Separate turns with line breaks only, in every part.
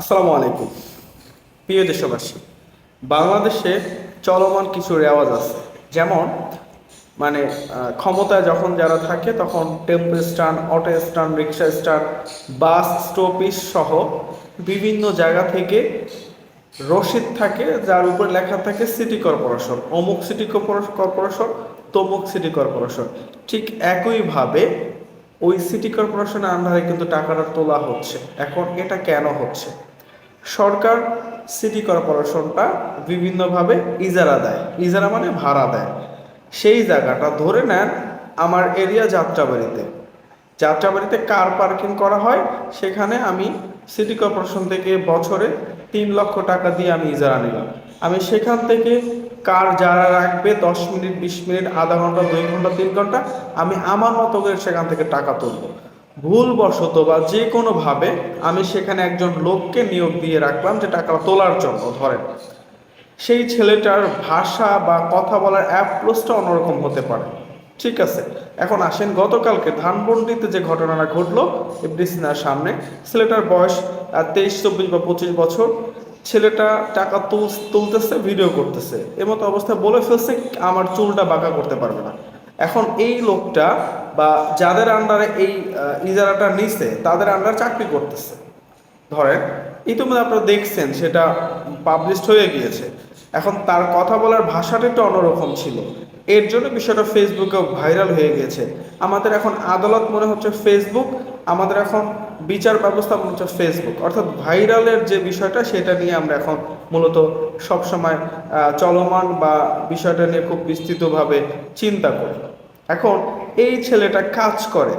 আসসালামু আলাইকুম। প্রিয় দেশবাসী, বাংলাদেশে চলমান কিছু রেওয়াজ আছে। যেমন মানে ক্ষমতায় যখন যারা থাকে, তখন tempo stand auto stand rickshaw stand bus stops সহ বিভিন্ন জায়গা থেকে রসিদ থাকে, যার উপর লেখা থাকে সিটি কর্পোরেশন অমুক সিটি কর্পোরেশন তমুক সিটি কর্পোরেশন ঠিক একইভাবে ওই সিটি কর্পোরেশনের আন্ডারে কিন্তু টাকাটা তোলা হচ্ছে। এখন এটা কেন হচ্ছে? সরকার সিটি কর্পোরেশনটা বিভিন্নভাবে ইজারা দেয়। ইজারা মানে ভাড়া দেয়। সেই জায়গাটা ধরে নেন আমার এরিয়া যাত্রাবাড়িতে। যাত্রাবাড়িতে কার পার্কিং করা হয়? সেখানে আমি সিটি কর্পোরেশন থেকে বছরে তিন লক্ষ টাকা দিয়ে আমি ইজারা নিলাম। আমি সেখান থেকে কার যারা রাখবে, দশ মিনিট, বিশ মিনিট, আধা ঘণ্টা, দুই ঘণ্টা, তিন ঘণ্টা, আমি আমার মতো করে সেখান থেকে টাকা তুলবো। ভুলবশত বা যে কোনোভাবে আমি সেখানে একজন লোককে নিয়োগ দিয়ে রাখলাম যে টাকা তোলার জন্য, ধরেন। সেই ছেলেটার ভাষা বা কথা বলার অ্যাপ্রোচটা অন্যরকম হতে পারে। ঠিক আছে, এখন আসেন, গতকালকে ধানমন্ডিতে যে ঘটনাটা ঘটলো এফডিসিনার সামনে, ছেলেটার বয়স তেইশ, চব্বিশ বা পঁচিশ বছর। ছেলেটা টাকা তুল তুলতেছে ভিডিও করতেছে। এমতো অবস্থায় বলে ফেলছে, আমার চুলটা বাঁকা করতে পারবে না। এখন এই লোকটা বা যাদের আন্ডারে এই ইজারাটা নিছে, তাদের আন্ডারে চাকরি করতেছে। ধরেন, ইতিমধ্যে আপনারা দেখছেন, সেটা পাবলিশড হয়ে গিয়েছে। এখন তার কথা বলার ভাষাটা একটু অন্যরকম ছিল। এর জন্য বিষয়টা ফেসবুকে ভাইরাল হয়ে গিয়েছে। আমাদের এখন আদালত মনে হচ্ছে ফেসবুক আমাদের এখন বিচার ব্যবস্থা হচ্ছে ফেসবুক অর্থাৎ ভাইরালের যে বিষয়টা, সেটা নিয়ে আমরা এখন মূলত সবসময় চলমান বা বিষয়টা নিয়ে খুব বিস্তৃতভাবে চিন্তা করি। এখন এই ছেলেটা কাজ করে।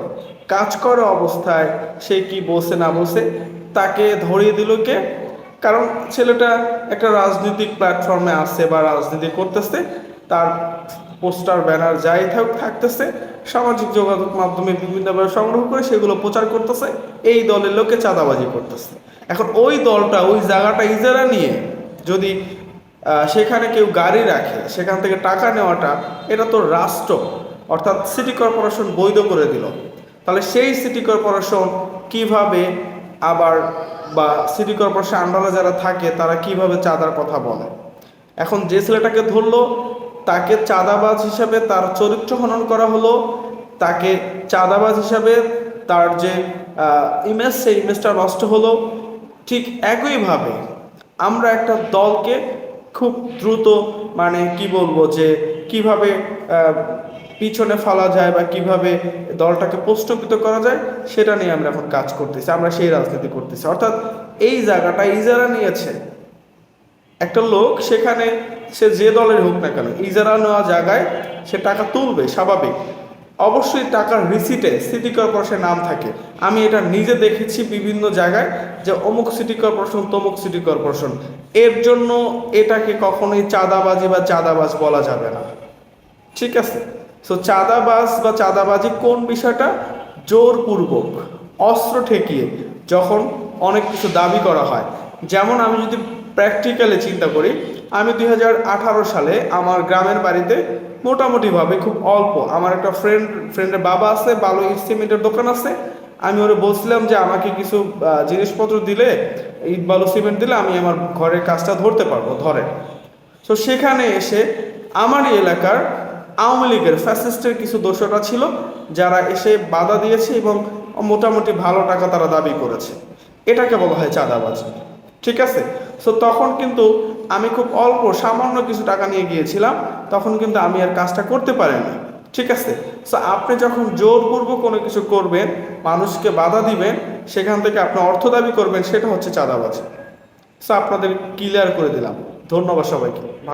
কাজ করা অবস্থায় সে কি বলছে না বসে, তাকে ধরিয়ে দিল কে? কারণ ছেলেটা একটা রাজনৈতিক প্ল্যাটফর্মে আছে বা রাজনীতি করতেছে, তার পোস্টার, ব্যানার যাই থাক থাকতেছে। সামাজিক যোগাযোগ মাধ্যমে বিভিন্নভাবে সংগ্রহ করে সেগুলো প্রচার করতেছে। এই দলের লোকে চাঁদাবাজি করতেছে। এখন ওই দলটা, ওই জায়গাটা ইজারা নিয়ে যদি সেখানে কেউ গাড়ি রাখে, সেখান থেকে টাকা নেওয়াটা, এটা তো রাষ্ট্র, অর্থাৎ সিটি কর্পোরেশন বৈধ করে দিল। তাহলে সেই সিটি কর্পোরেশন কীভাবে আবার বা সিটি কর্পোরেশন আন্ডারে যারা থাকে, তারা কীভাবে চাঁদার কথা বলে? এখন যে ছেলেটাকে ধরলো তাকে চাঁদাবাজ হিসাবে তার চরিত্র হনন করা হলো। তাকে চাঁদাবাজ হিসাবে তার যে ইমেজ সেই ইমেজটা নষ্ট হলো। ঠিক একইভাবে আমরা একটা দলকে খুব দ্রুত মানে কি বলব যে, কীভাবে পিছনে ফেলা যায় বা কীভাবে দলটাকে প্রশ্নকৃত করা যায়, সেটা নিয়ে আমরা এখন কাজ করতেছি, আমরা সেই রাজনীতি করতেছি। অর্থাৎ এই জায়গাটা ইজারা নিয়েছে। একটা লোক সেখানে, সে যে দলের হোক না কেন, ইজারা নেওয়া জায়গায় সে টাকা তুলবে, স্বাভাবিক। অবশ্যই টাকার রিসিটে সিটি কর্পোরেশনের নাম থাকে। আমি এটা নিজে দেখেছি বিভিন্ন জায়গায় যে অমুক সিটি কর্পোরেশন তমুক সিটি কর্পোরেশন এর জন্য এটাকে কখনোই চাঁদাবাজি বা চাঁদাবাজ বলা যাবে না। ঠিক আছে? সো চাঁদাবাজ বা চাঁদাবাজি কোন বিষয়টা? জোরপূর্বক, অস্ত্র ঠেকিয়ে যখন অনেক কিছু দাবি করা হয়। যেমন আমি যদি প্র্যাকটিক্যালি চিন্তা করি, আমি দুই হাজার আঠারো সালে আমার গ্রামের বাড়িতে মোটামুটিভাবে খুব অল্প, আমার একটা ফ্রেন্ড ফ্রেন্ডের বাবা আছে, বালু সিমেন্টের দোকান আছে, আমি ওরা বলছিলাম যে আমাকে কিছু জিনিসপত্র দিলে, ইট, বালু সিমেন্ট দিলে আমি আমার ঘরের কাজটা ধরতে পারব ধরে তো সেখানে এসে আমারই এলাকার আওয়ামী লীগের ফ্যাসিস্টের কিছু দোষরা ছিল, যারা এসে বাধা দিয়েছে এবং মোটামুটি ভালো টাকা তারা দাবি করেছে। এটাকে বলা হয় চাঁদাবাজি। ঠিক আছে? সো তখন কিন্তু আমি খুব অল্প, সামান্য কিছু টাকা নিয়ে গিয়েছিলাম, তখন কিন্তু আমি আর কাজটা করতে পারিনি। ঠিক আছে? সো আপনি যখন জোরপূর্বক কোনো কিছু করবেন, মানুষকে বাধা দিবেন, সেখান থেকে আপনি অর্থ দাবি করবেন, সেটা হচ্ছে চাঁদাবাজি। সো আপনাদের ক্লিয়ার করে দিলাম। ধন্যবাদ সবাইকে।